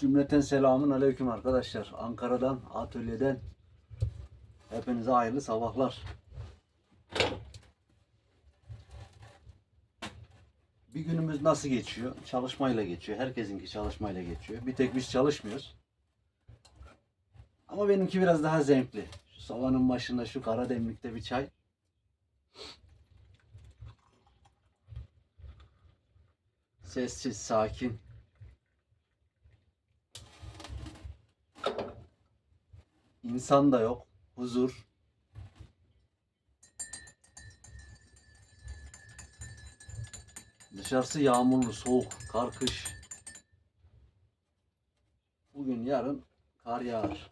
Cümleten selamun aleyküm arkadaşlar. Ankara'dan, atölyeden hepinize hayırlı sabahlar. Bir günümüz nasıl geçiyor? Çalışmayla geçiyor. Herkesinki çalışmayla geçiyor. Bir tek biz çalışmıyoruz. Ama benimki biraz daha zevkli. Şu savanın başında şu kara demlikte bir çay. Sessiz, sakin. İnsan da yok. Huzur. Dışarısı yağmurlu, soğuk, kar kış. Bugün yarın kar yağar.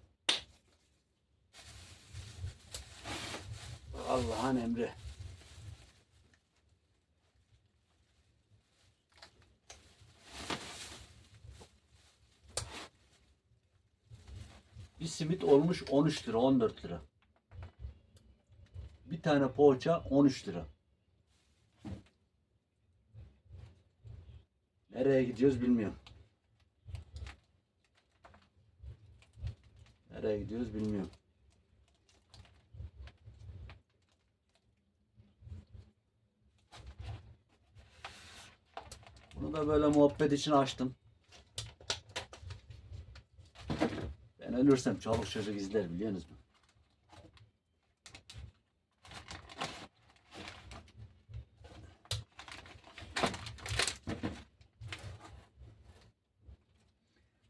Allah'ın emri. Bir simit olmuş 13 lira, 14 lira. Bir tane poğaça 13 lira. Nereye gidiyoruz bilmiyorum. Nereye gidiyoruz bilmiyorum. Bunu da böyle muhabbet için açtım. Ben ölürsem çoluk çocuk izler biliyorsunuz mu?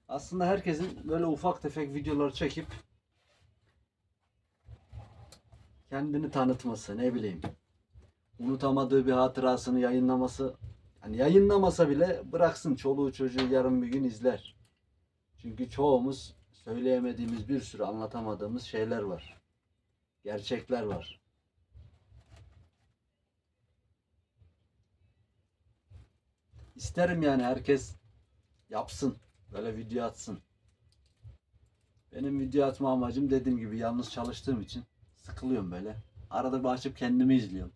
Aslında herkesin böyle ufak tefek videolar çekip kendini tanıtması, ne bileyim, unutamadığı bir hatırasını yayınlaması, hani yayınlamasa bile bıraksın çoluğu çocuğu yarın bir gün izler. Çünkü çoğumuz söyleyemediğimiz bir sürü anlatamadığımız şeyler var. Gerçekler var. İsterim yani herkes yapsın. Böyle video atsın. Benim video atma amacım dediğim gibi yalnız çalıştığım için sıkılıyorum böyle. Arada bir açıp kendimi izliyorum.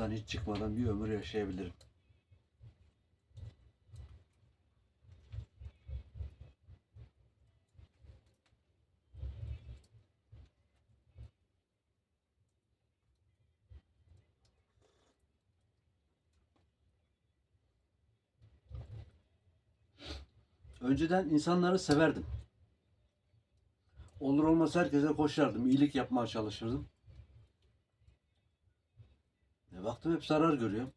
Şuradan hiç çıkmadan bir ömür yaşayabilirim. Önceden insanları severdim. Olur olmaz herkese koşardım. iyilik yapmaya çalışırdım. Baktım hep zarar görüyorum.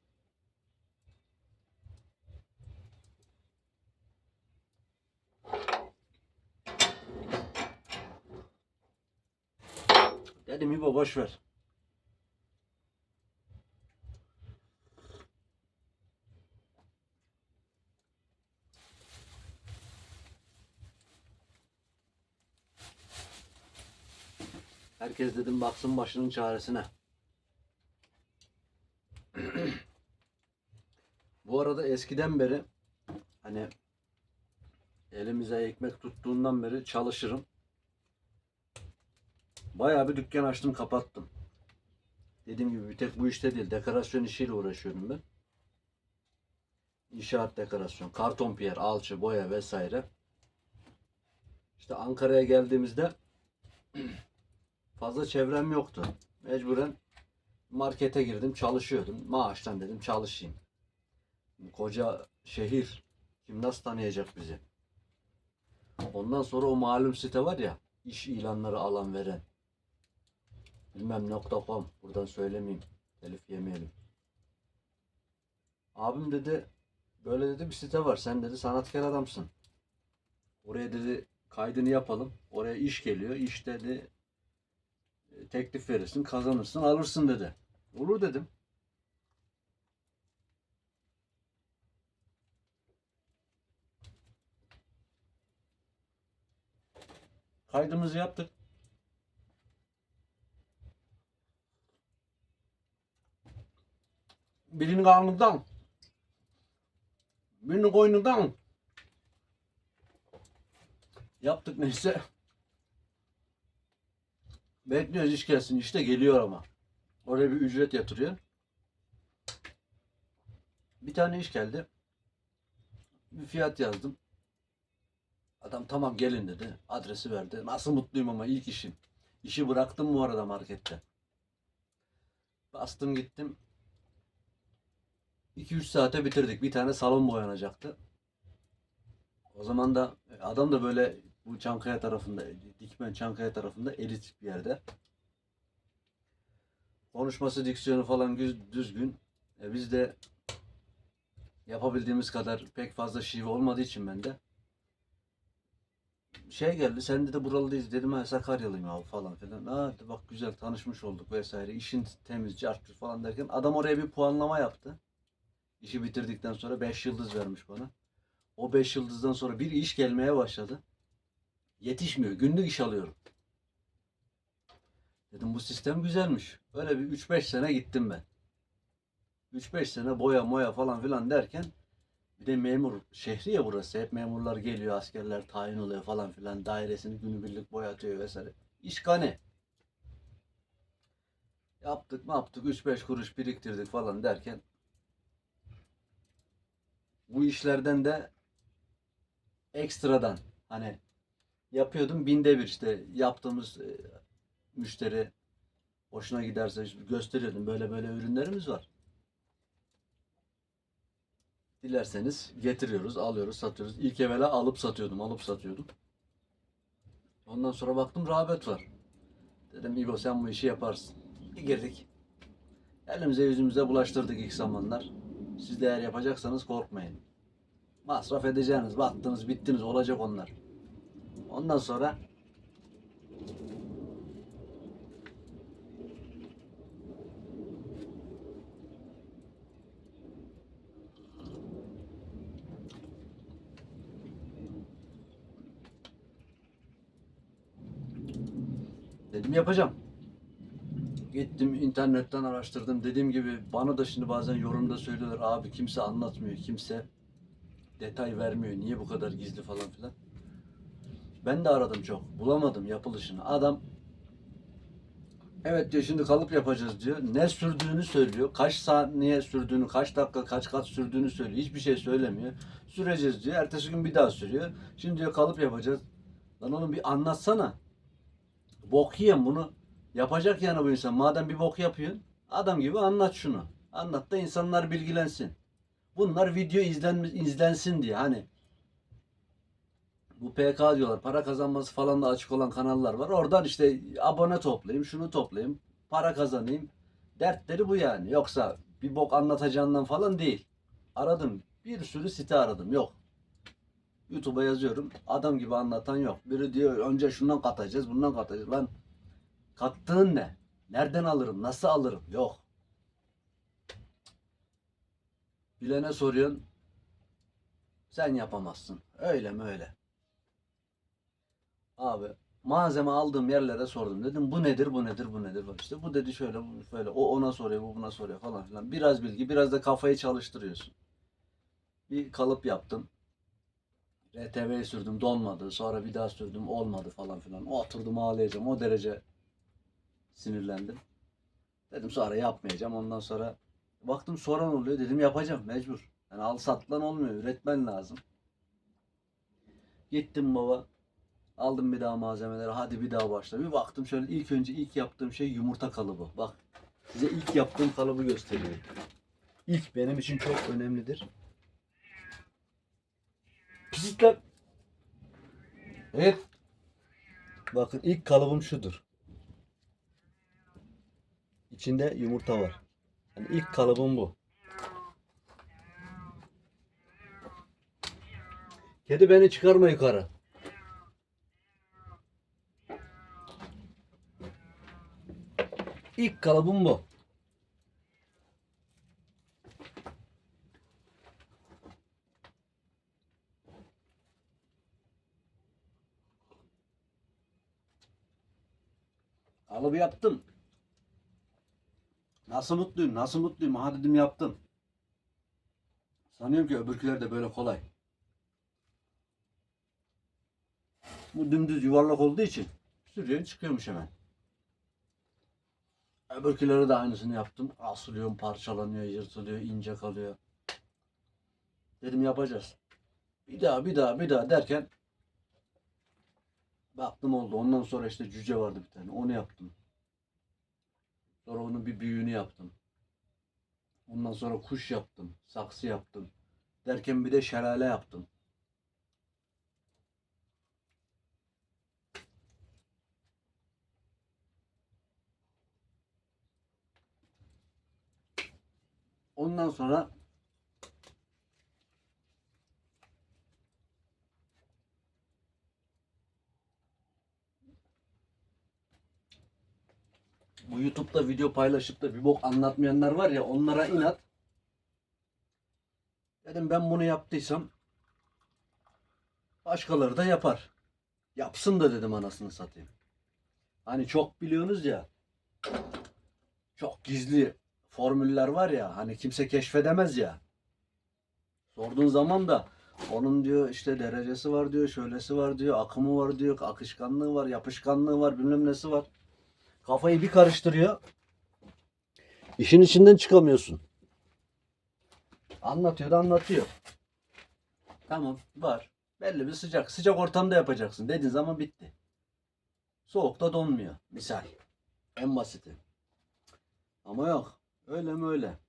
Dedim İbo boş ver. Herkes dedim baksın başının çaresine. Bu arada eskiden beri hani elimize ekmek tuttuğundan beri çalışırım. Bayağı bir dükkan açtım kapattım. Dediğim gibi bir tek bu işte değil. Dekorasyon işiyle uğraşıyorum ben. İnşaat dekorasyon, karton piyer, alçı, boya vesaire. İşte Ankara'ya geldiğimizde fazla çevrem yoktu. Mecburen markete girdim çalışıyordum. Maaştan dedim çalışayım. Koca şehir kim nasıl tanıyacak bizi? Ondan sonra o malum site var ya iş ilanları alan veren. Bilmem .com buradan söylemeyeyim. Telif yemeyelim. Abim dedi böyle dedi bir site var. Sen dedi sanatkar adamsın. Oraya dedi kaydını yapalım. Oraya iş geliyor. İş dedi e, teklif verirsin, kazanırsın, alırsın dedi. Olur dedim. Kaydımızı yaptık. Birinin karnından. Birinin koynundan. Yaptık neyse. Bekliyoruz iş gelsin. İşte geliyor ama. Oraya bir ücret yatırıyor. Bir tane iş geldi. Bir fiyat yazdım. Adam tamam gelin dedi. Adresi verdi. Nasıl mutluyum ama ilk işim. İşi bıraktım bu arada markette. Bastım gittim. 2-3 saate bitirdik. Bir tane salon boyanacaktı. O zaman da adam da böyle bu Çankaya tarafında, Dikmen Çankaya tarafında elit bir yerde. Konuşması, diksiyonu falan düzgün. E biz de yapabildiğimiz kadar pek fazla şive olmadığı için ben de şey geldi sen de buralı değiliz dedim ha Sakaryalıyım abi falan filan. Dedi, bak güzel tanışmış olduk vesaire işin temiz cartçı falan derken adam oraya bir puanlama yaptı. İşi bitirdikten sonra 5 yıldız vermiş bana. O 5 yıldızdan sonra bir iş gelmeye başladı. Yetişmiyor. Günlük iş alıyorum. Dedim bu sistem güzelmiş. Öyle bir 3-5 sene gittim ben. 3-5 sene boya moya falan filan derken bir de memur şehri ya burası. Hep memurlar geliyor, askerler tayin oluyor falan filan. Dairesini günübirlik boyatıyor vesaire. İş kane. Yaptık mı yaptık 3-5 kuruş biriktirdik falan derken bu işlerden de ekstradan hani yapıyordum binde bir işte yaptığımız e, müşteri hoşuna giderse gösteriyordum böyle böyle ürünlerimiz var. Dilerseniz getiriyoruz, alıyoruz, satıyoruz. İlk evvela alıp satıyordum, alıp satıyordum. Ondan sonra baktım rağbet var. Dedim İbo sen bu işi yaparsın. Bir girdik. Elimize yüzümüze bulaştırdık ilk zamanlar. Siz de eğer yapacaksanız korkmayın. Masraf edeceğiniz, battınız, bittiniz olacak onlar. Ondan sonra dedim yapacağım. Gittim internetten araştırdım. Dediğim gibi bana da şimdi bazen yorumda söylüyorlar. Abi kimse anlatmıyor. Kimse detay vermiyor. Niye bu kadar gizli falan filan. Ben de aradım çok. Bulamadım yapılışını. Adam evet diyor şimdi kalıp yapacağız diyor. Ne sürdüğünü söylüyor. Kaç saniye sürdüğünü, kaç dakika, kaç kat sürdüğünü söylüyor. Hiçbir şey söylemiyor. Süreceğiz diyor. Ertesi gün bir daha sürüyor. Şimdi diyor kalıp yapacağız. Lan oğlum bir anlatsana. Bok yiyen bunu yapacak yani bu insan. Madem bir bok yapıyorsun adam gibi anlat şunu. Anlat da insanlar bilgilensin. Bunlar video izlen, izlensin diye hani bu PK diyorlar. Para kazanması falan da açık olan kanallar var. Oradan işte abone toplayayım, şunu toplayayım, para kazanayım. Dertleri bu yani. Yoksa bir bok anlatacağından falan değil. Aradım. Bir sürü site aradım. Yok. YouTube'a yazıyorum. Adam gibi anlatan yok. Biri diyor önce şundan katacağız, bundan katacağız. Lan kattığın ne? Nereden alırım? Nasıl alırım? Yok. Bilene soruyorsun. Sen yapamazsın. Öyle mi öyle? Abi malzeme aldığım yerlere sordum. Dedim bu nedir, bu nedir, bu nedir? İşte bu dedi şöyle, bu böyle. O ona soruyor, bu buna soruyor falan filan. Biraz bilgi, biraz da kafayı çalıştırıyorsun. Bir kalıp yaptım. RTV'yi sürdüm, donmadı. Sonra bir daha sürdüm, olmadı falan filan. Oturdum ağlayacağım. O derece sinirlendim. Dedim sonra yapmayacağım. Ondan sonra baktım soran oluyor. Dedim yapacağım mecbur. Yani al satlan olmuyor. Üretmen lazım. Gittim baba. Aldım bir daha malzemeleri. Hadi bir daha başla. Bir baktım şöyle ilk önce ilk yaptığım şey yumurta kalıbı. Bak size ilk yaptığım kalıbı gösteriyorum. İlk benim için çok önemlidir. Pislikler. Evet. Bakın ilk kalıbım şudur. İçinde yumurta var. Yani ilk kalıbım bu. Kedi beni çıkarma yukarı. İlk kalıbım bu. Kalıbı yaptım. Nasıl mutluyum, nasıl mutluyum? Aha dedim yaptım. Sanıyorum ki öbürküler de böyle kolay. Bu dümdüz yuvarlak olduğu için sürüyorsun çıkıyormuş hemen. Öbürkülere de aynısını yaptım. Asılıyorum, parçalanıyor, yırtılıyor, ince kalıyor. Dedim yapacağız. Bir daha, bir daha, bir daha derken baktım oldu. Ondan sonra işte cüce vardı bir tane. Onu yaptım. Sonra onun bir büyüğünü yaptım. Ondan sonra kuş yaptım. Saksı yaptım. Derken bir de şelale yaptım. Ondan sonra bu YouTube'da video paylaşıp da bir bok anlatmayanlar var ya onlara inat. Dedim ben bunu yaptıysam başkaları da yapar. Yapsın da dedim anasını satayım. Hani çok biliyorsunuz ya çok gizli formüller var ya hani kimse keşfedemez ya. Sorduğun zaman da onun diyor işte derecesi var diyor, şöylesi var diyor, akımı var diyor, akışkanlığı var, yapışkanlığı var, bilmem nesi var. Kafayı bir karıştırıyor. İşin içinden çıkamıyorsun. Anlatıyor da anlatıyor. Tamam var. Belli bir sıcak. Sıcak ortamda yapacaksın. Dediğin zaman bitti. Soğukta donmuyor. Misal. En basiti. Ama yok. Öyle mi öyle.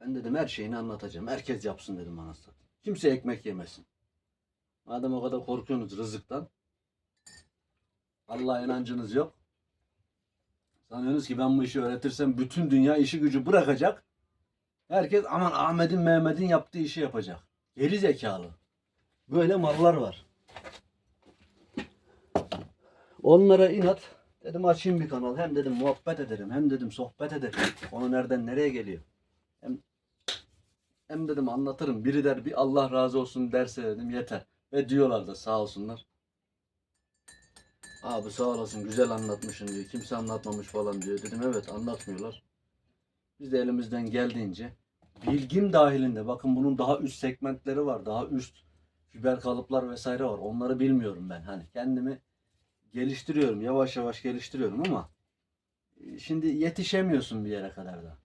Ben dedim her şeyini anlatacağım. Herkes yapsın dedim anasını. Kimse ekmek yemesin. Madem o kadar korkuyorsunuz rızıktan. Allah'a inancınız yok. Sanıyorsunuz ki ben bu işi öğretirsem bütün dünya işi gücü bırakacak. Herkes aman Ahmet'in Mehmet'in yaptığı işi yapacak. Geri zekalı. Böyle mallar var. Onlara inat. Dedim açayım bir kanal. Hem dedim muhabbet ederim. Hem dedim sohbet ederim. Onu nereden nereye geliyor. Hem, hem dedim anlatırım. Biri der bir Allah razı olsun derse dedim yeter. Ve diyorlar da sağ olsunlar. Abi sağ olasın güzel anlatmışsın diyor. Kimse anlatmamış falan diyor. Dedim evet anlatmıyorlar. Biz de elimizden geldiğince bilgim dahilinde bakın bunun daha üst segmentleri var. Daha üst fiber kalıplar vesaire var. Onları bilmiyorum ben. Hani kendimi geliştiriyorum. Yavaş yavaş geliştiriyorum ama e, şimdi yetişemiyorsun bir yere kadar da.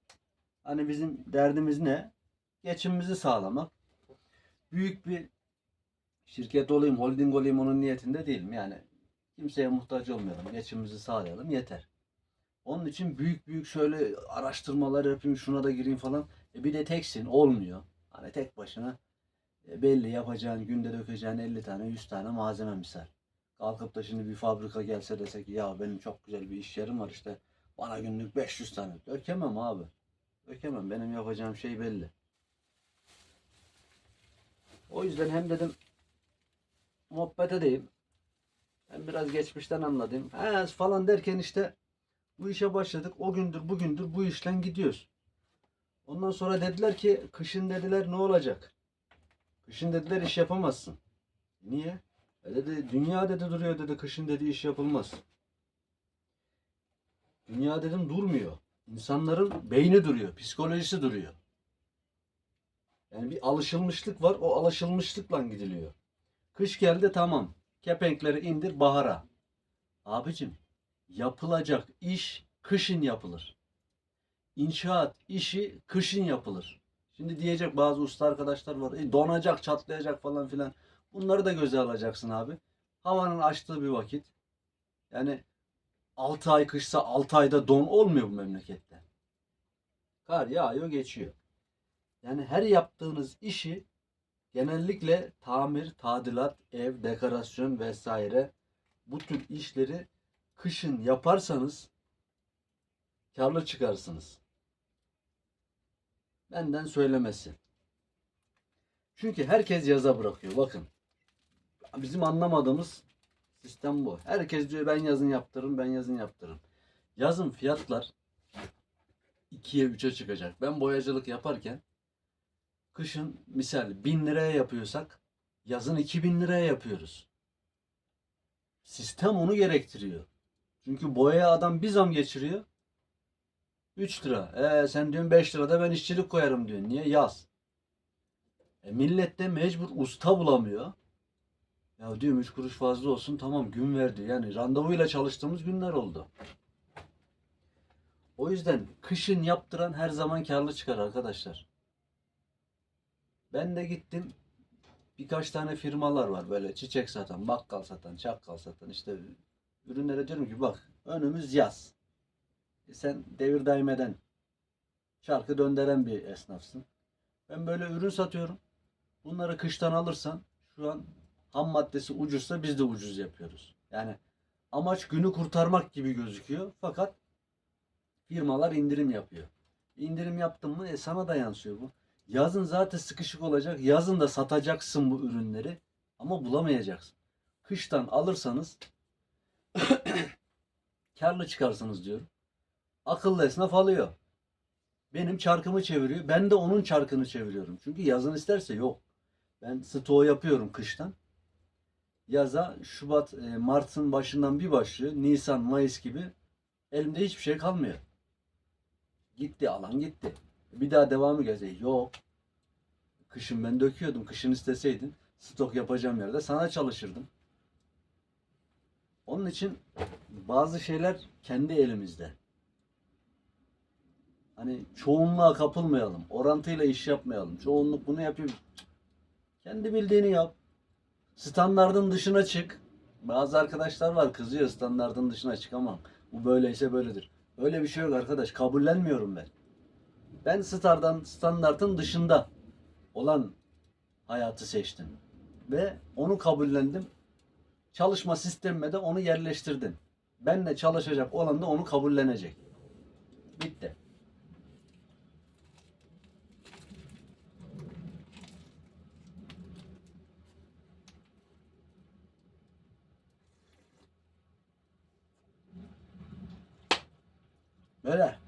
Hani bizim derdimiz ne? Geçimimizi sağlamak. Büyük bir şirket olayım, holding olayım onun niyetinde değilim. Yani kimseye muhtaç olmayalım. Geçimimizi sağlayalım yeter. Onun için büyük büyük şöyle araştırmalar yapayım, şuna da gireyim falan. E bir de teksin, olmuyor. Hani tek başına e belli yapacağın, günde dökeceğin 50 tane, 100 tane malzeme misal. Kalkıp da şimdi bir fabrika gelse dese ki ya benim çok güzel bir iş yerim var işte bana günlük 500 tane. Dökemem abi. Dökemem. Benim yapacağım şey belli. O yüzden hem dedim muhabbet edeyim. Hem biraz geçmişten anladım. He falan derken işte bu işe başladık. O gündür bugündür bu işten gidiyoruz. Ondan sonra dediler ki kışın dediler ne olacak? Kışın dediler iş yapamazsın. Niye? E dedi dünya dedi duruyor dedi kışın dedi iş yapılmaz. Dünya dedim durmuyor. İnsanların beyni duruyor, psikolojisi duruyor. Yani bir alışılmışlık var, o alışılmışlıkla gidiliyor. Kış geldi tamam. Kepenkleri indir bahara. Abicim yapılacak iş kışın yapılır. İnşaat işi kışın yapılır. Şimdi diyecek bazı usta arkadaşlar var. E, donacak, çatlayacak falan filan. Bunları da göze alacaksın abi. Havanın açtığı bir vakit. Yani 6 ay kışsa 6 ayda don olmuyor bu memlekette. Kar yağıyor geçiyor. Yani her yaptığınız işi genellikle tamir, tadilat, ev, dekorasyon vesaire bu tür işleri kışın yaparsanız karlı çıkarsınız. Benden söylemesi. Çünkü herkes yaza bırakıyor. Bakın. Bizim anlamadığımız sistem bu. Herkes diyor ben yazın yaptırırım, ben yazın yaptırırım. Yazın fiyatlar 2'ye 3'e çıkacak. Ben boyacılık yaparken kışın misal 1000 liraya yapıyorsak yazın 2000 liraya yapıyoruz. Sistem onu gerektiriyor. Çünkü boyaya adam bir zam geçiriyor. 3 lira. E sen diyorsun 5 lirada ben işçilik koyarım diyorsun. Niye? Yaz. E millet de mecbur usta bulamıyor. Ya diyorum 3 kuruş fazla olsun tamam gün ver diyor. Yani randevuyla çalıştığımız günler oldu. O yüzden kışın yaptıran her zaman karlı çıkar arkadaşlar. Ben de gittim birkaç tane firmalar var böyle çiçek satan, bakkal satan, çakkal satan işte ürünlere diyorum ki bak önümüz yaz. E sen devir daim eden, şarkı döndüren bir esnafsın. Ben böyle ürün satıyorum. Bunları kıştan alırsan şu an ham maddesi ucuzsa biz de ucuz yapıyoruz. Yani amaç günü kurtarmak gibi gözüküyor. Fakat firmalar indirim yapıyor. İndirim yaptın mı e sana da yansıyor bu. Yazın zaten sıkışık olacak. Yazın da satacaksın bu ürünleri ama bulamayacaksın. Kıştan alırsanız karlı çıkarsınız diyorum. Akıllı esnaf alıyor. Benim çarkımı çeviriyor. Ben de onun çarkını çeviriyorum. Çünkü yazın isterse yok. Ben stoğu yapıyorum kıştan. Yaza Şubat, e, Mart'ın başından bir başlıyor. Nisan, Mayıs gibi elimde hiçbir şey kalmıyor. Gitti alan gitti. Bir daha devamı gelecek. Yok. Kışın ben döküyordum. Kışın isteseydin stok yapacağım yerde sana çalışırdım. Onun için bazı şeyler kendi elimizde. Hani çoğunluğa kapılmayalım. Orantıyla iş yapmayalım. Çoğunluk bunu yapıyor. Kendi bildiğini yap. Standardın dışına çık. Bazı arkadaşlar var kızıyor standardın dışına çıkamam. Bu böyleyse böyledir. Öyle bir şey yok arkadaş. Kabullenmiyorum ben. Ben stardan, standartın dışında olan hayatı seçtim. Ve onu kabullendim. Çalışma sistemime de onu yerleştirdim. Benle çalışacak olan da onu kabullenecek. Bitti. Böyle.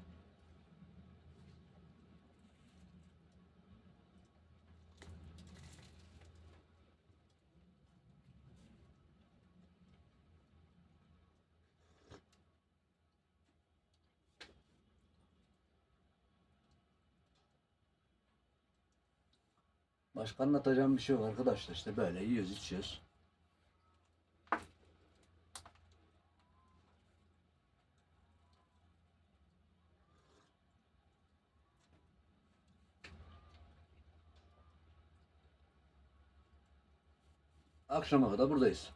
Başka anlatacağım bir şey yok arkadaşlar. İşte böyle yiyoruz içiyoruz. Akşama kadar buradayız.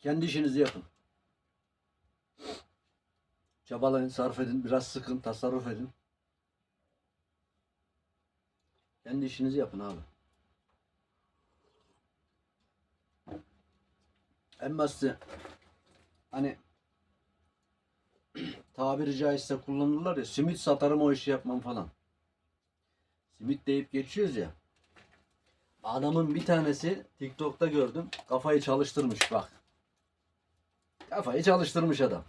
Kendi işinizi yapın. Çabalayın, sarf edin, biraz sıkın, tasarruf edin. Kendi işinizi yapın abi. En basiti hani tabiri caizse kullanırlar ya simit satarım o işi yapmam falan. Simit deyip geçiyoruz ya. Adamın bir tanesi TikTok'ta gördüm. Kafayı çalıştırmış bak. Kafayı çalıştırmış adam.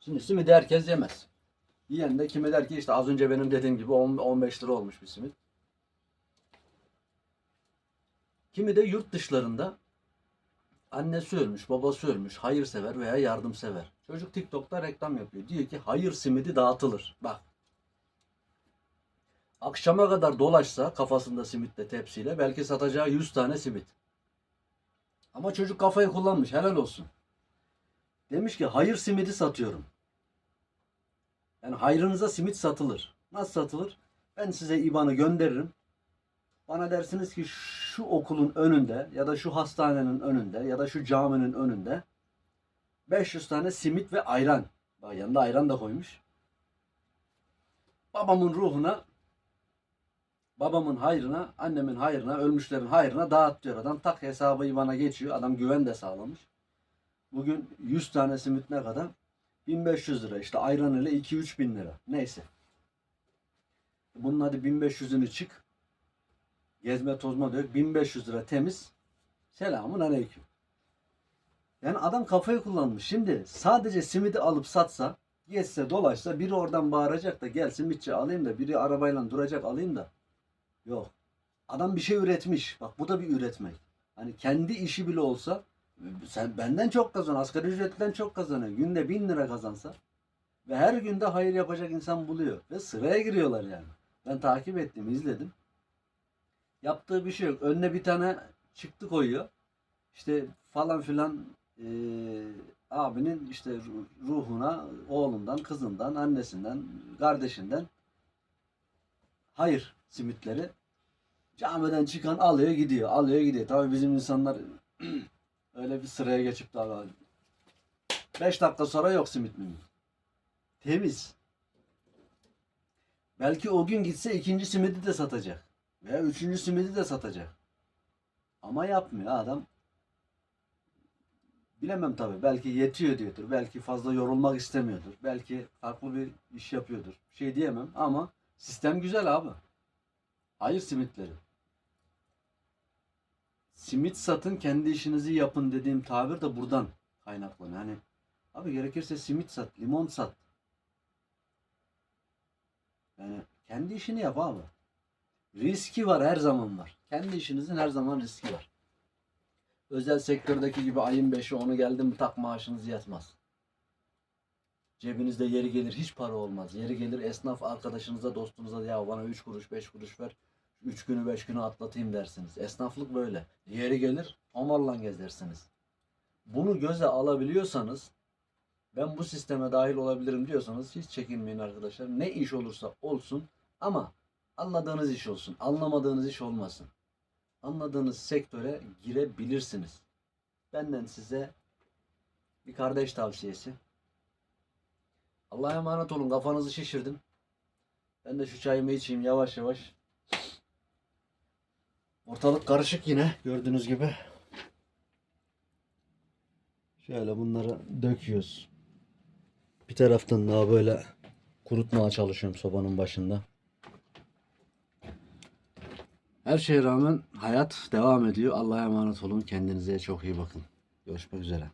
Şimdi simidi herkes yemez. Yiyen de kime der ki işte az önce benim dediğim gibi 10 15 lira olmuş bir simit. Kimi de yurt dışlarında annesi ölmüş, babası ölmüş, hayırsever veya yardımsever. Çocuk TikTok'ta reklam yapıyor. Diyor ki hayır simidi dağıtılır. Bak. Akşama kadar dolaşsa kafasında simitle tepsiyle belki satacağı 100 tane simit. Ama çocuk kafayı kullanmış. Helal olsun. Demiş ki hayır simidi satıyorum. Yani hayrınıza simit satılır. Nasıl satılır? Ben size IBAN'ı gönderirim. Bana dersiniz ki şu okulun önünde ya da şu hastanenin önünde ya da şu caminin önünde 500 tane simit ve ayran. Bak yanında ayran da koymuş. Babamın ruhuna babamın hayrına, annemin hayrına, ölmüşlerin hayrına dağıt diyor adam. Tak hesabı bana geçiyor. Adam güven de sağlamış. Bugün 100 tane simit ne kadar? 1500 lira. İşte ayran ile 2-3 bin lira. Neyse. Bunun hadi 1500'ünü çık. Gezme tozma diyor. 1500 lira temiz. Selamun aleyküm. Yani adam kafayı kullanmış. Şimdi sadece simidi alıp satsa, geçse dolaşsa biri oradan bağıracak da gel simitçi alayım da biri arabayla duracak alayım da. Yok. Adam bir şey üretmiş. Bak bu da bir üretmek. Hani kendi işi bile olsa sen benden çok kazan. Asgari ücretten çok kazanıyor. Günde bin lira kazansa. Ve her günde hayır yapacak insan buluyor. Ve sıraya giriyorlar yani. Ben takip ettim, izledim. Yaptığı bir şey yok. Önüne bir tane çıktı koyuyor. İşte falan filan eee, abinin işte ru- ruhuna oğlundan, kızından, annesinden, kardeşinden hayır simitleri camiden çıkan alıyor gidiyor. Alıyor gidiyor. Tabii bizim insanlar öyle bir sıraya geçip daha 5 dakika sonra yok simit mi? Temiz. Belki o gün gitse ikinci simidi de satacak. Veya üçüncü simidi de satacak. Ama yapmıyor adam. Bilemem tabii. Belki yetiyor diyordur. Belki fazla yorulmak istemiyordur. Belki farklı bir iş yapıyordur. Şey diyemem ama sistem güzel abi. Hayır simitleri. Simit satın kendi işinizi yapın dediğim tabir de buradan kaynaklanıyor. Hani abi gerekirse simit sat, limon sat. Yani kendi işini yap abi. Riski var her zaman var. Kendi işinizin her zaman riski var. Özel sektördeki gibi ayın 5'i onu geldi tak maaşınız yatmaz. Cebinizde yeri gelir hiç para olmaz. Yeri gelir esnaf arkadaşınıza dostunuza ya bana 3 kuruş 5 kuruş ver. 3 günü 5 günü atlatayım dersiniz. Esnaflık böyle. Yeri gelir tomarla gezersiniz. Bunu göze alabiliyorsanız ben bu sisteme dahil olabilirim diyorsanız hiç çekinmeyin arkadaşlar. Ne iş olursa olsun ama anladığınız iş olsun. Anlamadığınız iş olmasın. Anladığınız sektöre girebilirsiniz. Benden size bir kardeş tavsiyesi. Allah'a emanet olun. Kafanızı şişirdim. Ben de şu çayımı içeyim yavaş yavaş. Ortalık karışık yine gördüğünüz gibi. Şöyle bunları döküyoruz. Bir taraftan daha böyle kurutmaya çalışıyorum sobanın başında. Her şeye rağmen hayat devam ediyor. Allah'a emanet olun. Kendinize çok iyi bakın. Görüşmek üzere.